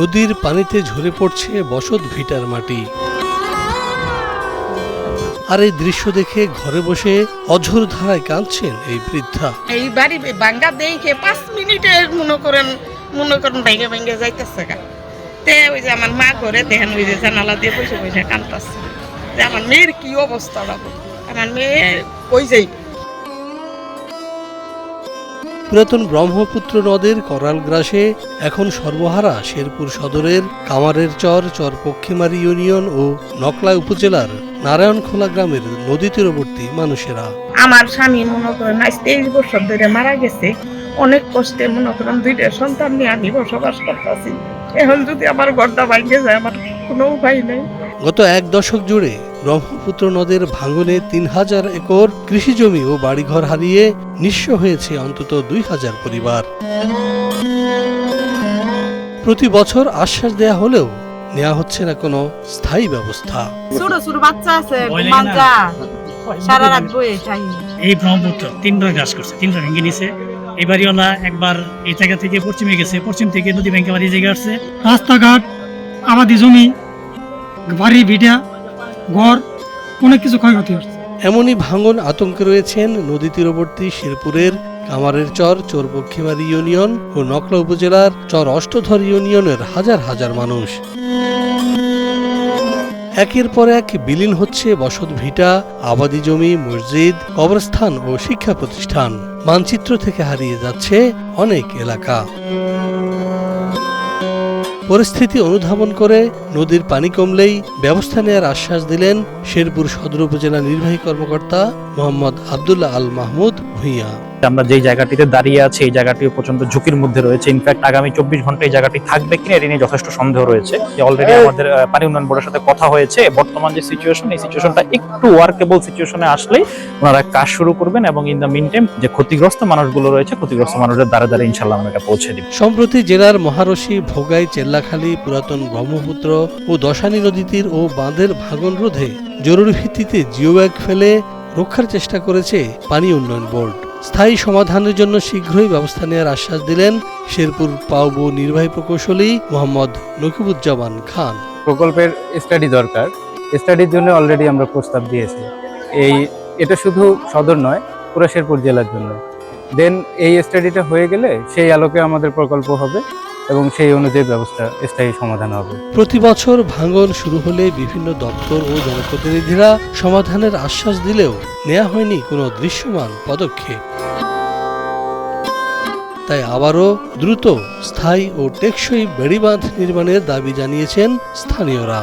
নদীর পানিতে ঝরে পড়ছে বসত ভিটার মাটি। আর এই দৃশ্য দেখে ঘরে বসে অঝোর ধারায় কাঁদছেন এই বৃদ্ধা। এই বাড়ি ভাঙ্গা দেখে পাঁচ মিনিটে মনে করেন মনে করেন ভেঙে ভেঙে যাইতেছে গা। তে ওই যে আমার মা ঘরে দেখেন, ওই যে জানালা দিয়ে বসে বসে কান্দতেছে যে আমার মেয়ের কি অবস্থা আমার মেয়ে ওই যাই পুরাতন ব্রহ্মপুত্র নদের করাল গ্রাসে এখন সর্বহারা শেরপুর সদরের কামারের চর চর পক্ষিমারি ইউনিয়ন ও নকলা উপজেলার নারায়ণখোলা গ্রামের নদী তীরবর্তী মানুষেরা। আমার স্বামী মনে করেন, আজ তেইশ বছর ধরে মারা গেছে। অনেক কষ্টে মনে করেন, দুইটা সন্তান নিয়ে আমি বসবাস করতেছি। এখন যদি আমার ঘরটা ভাঙে যায়, আমার কোনো উপায় নেই। গত এক দশক জুড়ে ব্রহ্মপুত্র নদের ভাঙনে তিন হাজার একর কৃষি জমি ও বাড়িঘর হারিয়ে নিঃস্ব হয়েছে অন্তত দুই হাজার পরিবার। প্রতি বছর আশ্বাস দেয়া হলেও নেওয়া হচ্ছে না কোনো স্থায়ী ব্যবস্থা। ছোট ছোট বাচ্চা আছে ভয় লাগে মাঞ্জা সারা রাত বয়ে চাই এই ব্রহ্মপুত্র তিনবার গ্রাস করছে তিনবার ভেঙে নিছে। এই বাড়িওয়ালা একবার এই জায়গা থেকে পশ্চিমে গেছে পশ্চিম থেকে নদী ব্যাংকে বাড়ি জায়গা আসছে। রাস্তাঘাট আমাদের জমি বাড়ি ভিটা ঘর অনেক কিছু ক্ষয়ক্ষতি হচ্ছে। এমনই ভাঙন আতঙ্কে রয়েছেন নদী তীরবর্তী শেরপুরের কামারের চর চোরপক্ষিমারি ইউনিয়ন ও নকলা উপজেলার চর অষ্টধর ইউনিয়নের হাজার হাজার মানুষ। একের পর এক বিলীন হচ্ছে বসত ভিটা, আবাদি জমি, মসজিদ, কবরস্থান ও শিক্ষা প্রতিষ্ঠান। মানচিত্র থেকে হারিয়ে যাচ্ছে অনেক এলাকা। পরিস্থিতি অনুধাবন করে নদীর পানি কমলেই ব্যবস্থা নেওয়ার আশ্বাস দিলেন শেরপুর সদর উপজেলা নির্বাহী কর্মকর্তা মোহাম্মদ আবদুল্লাহ আল মাহমুদ ভূঁইয়া। আমরা যেই জায়গাটিতে দাঁড়িয়ে আছি এই জায়গাটিও প্রচণ্ড ঝুঁকির মধ্যে রয়েছে। ইনফ্যাক্ট আগামী চব্বিশ ঘণ্টা এই জায়গাটি থাকবে কিনা এটি নিয়ে যথেষ্ট সন্দেহ রয়েছে। যে অলরেডি আমাদের পানি উন্নয়ন বোর্ডের সাথে কথা হয়েছে। বর্তমান যে সিচুয়েশন এই সিচুয়েশনটা একটু ওয়ার্কেবল সিচুয়েশনে আসলেই ওনারা কাজ শুরু করবেন এবং ইন দ্য মিন টাইম যে ক্ষতিগ্রস্ত মানুষগুলো রয়েছে ক্ষতিগ্রস্ত মানুষের দ্বারা দ্বারা ইনশাল্লাহ আমরা এটা পৌঁছে দিব। সম্প্রতি জেলার মহারশী ভোগাই চেল্লাখালী পুরাতন ব্রহ্মপুত্র ও দশানী নদী তীর ও বাঁধের ভাঙন রোধে জরুরি ভিত্তিতে জিওব্যাগ ফেলে রক্ষার চেষ্টা করেছে পানি উন্নয়ন বোর্ড। স্থায়ী সমাধানের জন্য শীঘ্রই ব্যবস্থা নেওয়ার আশ্বাস দিলেন শেরপুর পাউব নির্বাহী প্রকৌশলী মোহাম্মদ নকিবুজ্জামান খান। প্রকল্পের স্টাডি দরকার। স্টাডির জন্য অলরেডি আমরা প্রস্তাব দিয়েছি। এই, এটা শুধু সদর নয়, পুরো শেরপুর জেলার জন্য। দেন এই স্টাডিটা হয়ে গেলে সেই আলোকে আমাদের প্রকল্প হবে। এবং সেই অনুযায়ী ব্যবস্থা স্থায়ী সমাধান হবে। প্রতি বছর ভাঙন শুরু হলে বিভিন্ন দপ্তর ও জনপ্রতিনিধিরা সমাধানের আশ্বাস দিলেও নেওয়া হয়নি কোনো দৃশ্যমান পদক্ষেপ। তাই আবারও দ্রুত, স্থায়ী ও টেকসই বেড়িবাঁধ নির্মাণের দাবি জানিয়েছেন স্থানীয়রা।